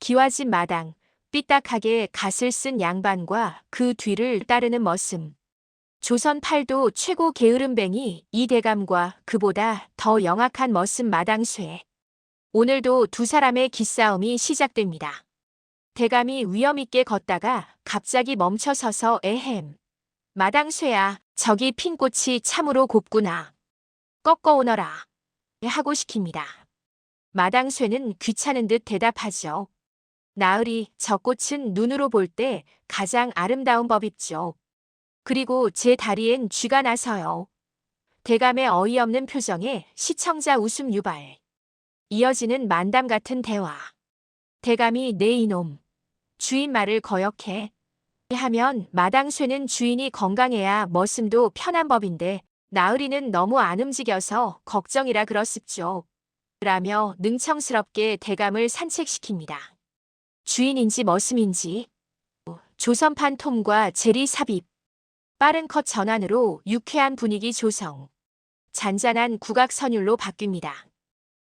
기와집 마당, 삐딱하게 갓을 쓴 양반과 그 뒤를 따르는 머슴. 조선 팔도 최고 게으름뱅이 이 대감과 그보다 더 영악한 머슴 마당쇠. 오늘도 두 사람의 기싸움이 시작됩니다. 대감이 위험있게 걷다가 갑자기 멈춰서서 에헴. 마당쇠야, 저기 핀 꽃이 참으로 곱구나. 꺾어 오너라. 하고 시킵니다. 마당쇠는 귀찮은 듯 대답하죠. 나으리, 저 꽃은 눈으로 볼 때 가장 아름다운 법입죠. 그리고 제 다리엔 쥐가 나서요. 대감의 어이없는 표정에 시청자 웃음 유발. 이어지는 만담 같은 대화. 대감이 내 이놈. 주인 말을 거역해. 하면 마당쇠는 주인이 건강해야 머슴도 편한 법인데 나으리는 너무 안 움직여서 걱정이라 그렇습죠. 라며 능청스럽게 대감을 산책시킵니다. 주인인지 머슴인지. 조선판 톰과 제리 삽입. 빠른 컷 전환으로 유쾌한 분위기 조성. 잔잔한 국악 선율로 바뀝니다.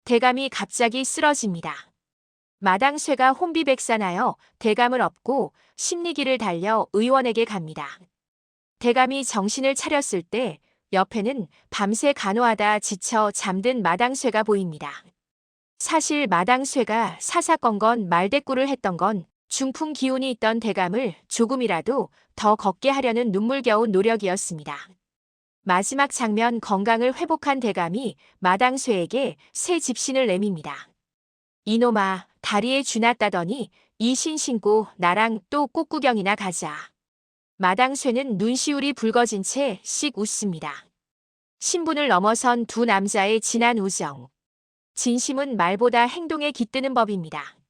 대감이 갑자기 쓰러집니다. 마당쇠가 혼비백산하여 대감을 업고 심리기를 달려 의원에게 갑니다. 대감이 정신을 차렸을 때 옆에는 밤새 간호하다 지쳐 잠든 마당쇠가 보입니다. 사실 마당쇠가 사사건건 말대꾸를 했던 건 중풍 기운이 있던 대감을 조금이라도 더 걷게 하려는 눈물겨운 노력이었습니다. 마지막 장면 건강을 회복한 대감이 마당쇠에게 새 집신을 내밉니다. 이놈아, 다리에 쥐났다더니 이 신 신고 나랑 또 꽃구경이나 가자. 마당쇠는 눈시울이 붉어진 채 씩 웃습니다. 신분을 넘어선 두 남자의 진한 우정. 진심은 말보다 행동에 깃드는 법입니다.